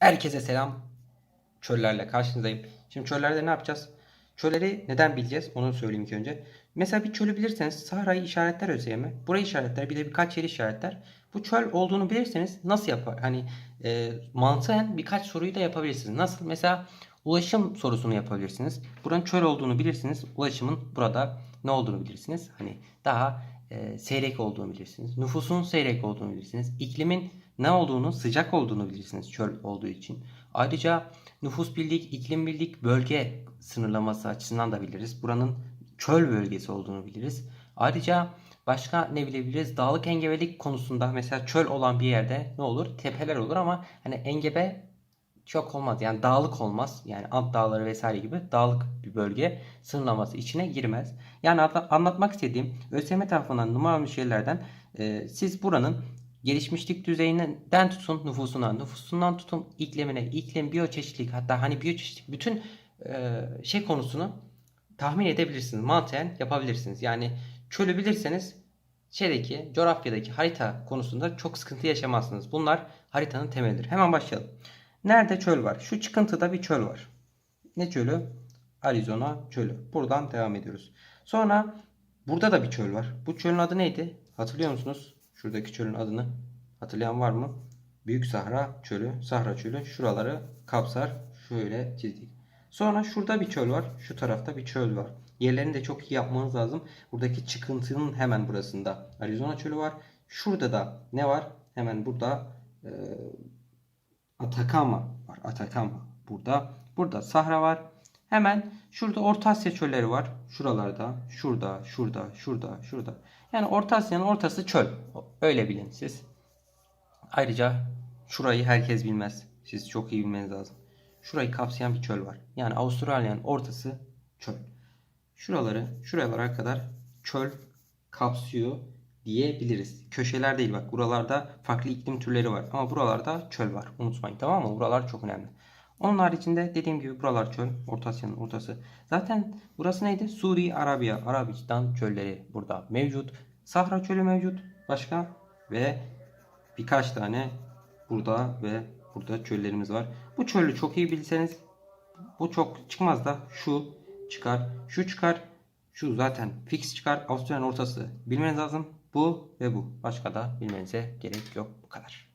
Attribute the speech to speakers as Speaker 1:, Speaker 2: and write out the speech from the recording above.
Speaker 1: Herkese selam. Çöllerle karşınızdayım. Şimdi çöllerde ne yapacağız? Çölleri neden bileceğiz? Onu söyleyeyim ilk önce. Mesela bir çölü bilirseniz Sahra'yı işaretler ÖSYM. Burayı işaretler. Bir de birkaç yeri işaretler. Bu çöl olduğunu bilirseniz nasıl yapar? Hani e, mantıken birkaç soruyu da yapabilirsiniz. Nasıl? Mesela ulaşım sorusunu yapabilirsiniz. Buranın çöl olduğunu bilirsiniz. Ulaşımın burada ne olduğunu bilirsiniz. Hani daha e, seyrek olduğunu bilirsiniz. Nüfusun seyrek olduğunu bilirsiniz. İklimin ne olduğunu, sıcak olduğunu bilirsiniz çöl olduğu için. Ayrıca nüfus bildik, iklim bildik, bölge sınırlaması açısından da biliriz. Buranın çöl bölgesi olduğunu biliriz. Ayrıca başka ne bilebiliriz? Dağlık engebelik konusunda mesela çöl olan bir yerde ne olur? Tepeler olur ama hani engebe çok olmaz. Yani dağlık olmaz. Yani Ant Dağları vesaire gibi dağlık bir bölge sınırlaması içine girmez. Yani anla- anlatmak istediğim ÖSYM tarafından numaralanmış şeylerden e, siz buranın gelişmişlik düzeyinden tutun nüfusuna, nüfusundan tutun iklimine, iklim, biyoçeşitlilik hatta hani biyoçeşitlilik bütün e, şey konusunu tahmin edebilirsiniz. Mantıken yapabilirsiniz. Yani çölü bilirseniz şeydeki coğrafyadaki harita konusunda çok sıkıntı yaşamazsınız. Bunlar haritanın temelidir. Hemen başlayalım. Nerede çöl var? Şu çıkıntıda bir çöl var. Ne çölü? Arizona çölü. Buradan devam ediyoruz. Sonra burada da bir çöl var. Bu çölün adı neydi? Hatırlıyor musunuz? Şuradaki çölün adını hatırlayan var mı? Büyük Sahra çölü, Sahra çölü şuraları kapsar. Şöyle çizdik. Sonra şurada bir çöl var. Şu tarafta bir çöl var. Yerlerini de çok iyi yapmanız lazım. Buradaki çıkıntının hemen burasında Arizona çölü var. Şurada da ne var? Hemen burada e, Atakama var. Atakama burada. Burada Sahra var. Hemen şurada Orta Asya çölleri var. Şuralarda, şurada, şurada, şurada, şurada. Yani Orta Asya'nın ortası çöl. Öyle bilin siz. Ayrıca şurayı herkes bilmez. Siz çok iyi bilmeniz lazım. Şurayı kapsayan bir çöl var. Yani Avustralya'nın ortası çöl. Şuraları, şuralara kadar çöl kapsıyor diyebiliriz. Köşeler değil bak. Buralarda farklı iklim türleri var. Ama buralarda çöl var. Unutmayın tamam mı? Buralar çok önemli. Onun haricinde dediğim gibi buralar çöl. Orta Asya'nın ortası. Zaten burası neydi? Suri Arabiya. Arabistan çölleri burada mevcut. Sahra çölü mevcut. Başka? Ve birkaç tane burada ve burada çöllerimiz var. Bu çölü çok iyi bilseniz bu çok çıkmaz da şu çıkar, şu çıkar, şu zaten fix çıkar. Avustralya'nın ortası bilmeniz lazım. Bu ve bu. Başka da bilmenize gerek yok. Bu kadar.